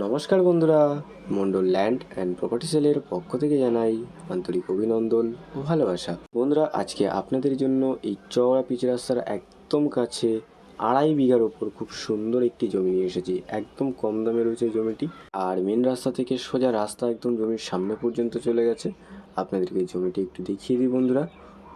নমস্কার বন্ধুরা, Mondal land and property সেলের পক্ষ থেকে জানাই আন্তরিক অভিনন্দন ও ভালোবাসা। বন্ধুরা, আজকে আপনাদের জন্য এই চওড়া পিচ রাস্তার একদম কাছে আড়াই বিঘার ওপর খুব সুন্দর একটি জমি নিয়ে এসেছি। একদম কম দামে রয়েছে জমিটি। আর মেন রাস্তা থেকে সোজা রাস্তা একদম জমির সামনে পর্যন্ত চলে গেছে। আপনাদেরকে জমিটি একটু দেখিয়ে দিই বন্ধুরা।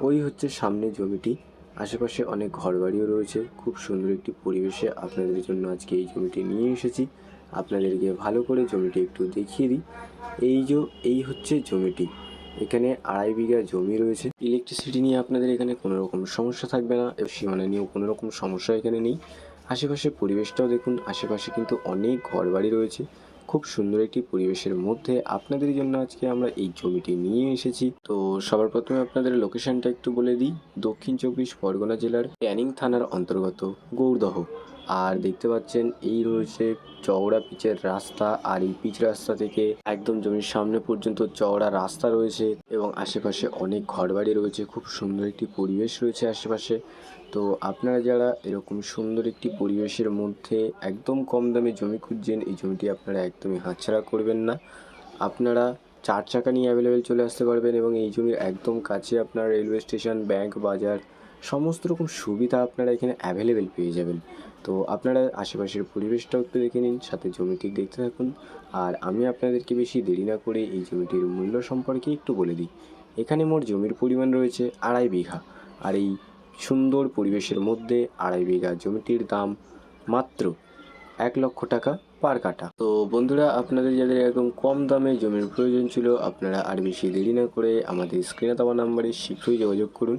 ওই হচ্ছে সামনে জমিটি। আশেপাশে অনেক ঘরবাড়িও রয়েছে। খুব সুন্দর একটি পরিবেশে আপনাদের জন্য আজকে এই জমিটি নিয়ে এসেছি। আপনাদেরকে ভালো করে জমিটি একটু দেখিয়ে দিই। এই যে, এই হচ্ছে জমিটি। এখানে আড়াই বিঘা জমি রয়েছে। ইলেকট্রিসিটি নিয়ে আপনাদের এখানে কোনো রকম সমস্যা থাকবে না। সীমানা নিয়েও কোনো রকম সমস্যা এখানে নেই। আশেপাশে পরিবেশটাও দেখুন, আশেপাশে কিন্তু অনেক ঘরবাড়ি রয়েছে। খুব সুন্দর একটি পরিবেশের মধ্যে আপনাদের জন্য আজকে আমরা এই জমিটি নিয়ে এসেছি। তো সবার প্রথমে আপনাদের লোকেশনটা একটু বলে দিই। দক্ষিণ চব্বিশ পরগনা জেলার ক্যানিং থানার অন্তর্গত গৌরদহ। আর দেখতে পাচ্ছেন, এই রয়েছে চওড়া পিচের রাস্তা। আর এই পিচ রাস্তা থেকে একদম জমির সামনে পর্যন্ত চওড়া রাস্তা রয়েছে এবং আশেপাশে অনেক ঘরবাড়ি রয়েছে। খুব সুন্দর একটি পরিবেশ রয়েছে আশেপাশে। তো আপনারা যারা এরকম সুন্দর একটি পরিবেশের মধ্যে একদম কম দামে জমি খুঁজছেন, এই জমিটি আপনারা একদমই হাতছাড়া করবেন না। আপনারা চার চাকা নিয়ে অ্যাভেলেবেল চলে আসতে পারবেন এবং এই জমির একদম কাছে আপনার রেলওয়ে স্টেশন ব্যাংক বাজার সমস্ত রকম সুবিধা আপনারা এখানে অ্যাভেলেবেল পেয়ে যাবেন। তো আপনারা আশেপাশের পরিবেশটাও একটু দেখে নিন, সাথে জমিটি দেখতে থাকুন। আর আমি আপনাদেরকে বেশি দেরি না করে এই জমিটির মূল্য সম্পর্কে একটু বলে দিই। এখানে মোট জমির পরিমাণ রয়েছে আড়াই বিঘা। আর এই সুন্দর পরিবেশের মধ্যে আড়াই বিঘা জমিটির দাম মাত্র এক লক্ষ টাকা পার কাটা তো বন্ধুরা, আপনাদের যাদের একদম কম দামে জমির প্রয়োজন ছিল, আপনারা আর বেশি দেরি না করে আমাদের স্ক্রিনে দেওয়া নাম্বারে শীঘ্রই যোগাযোগ করুন।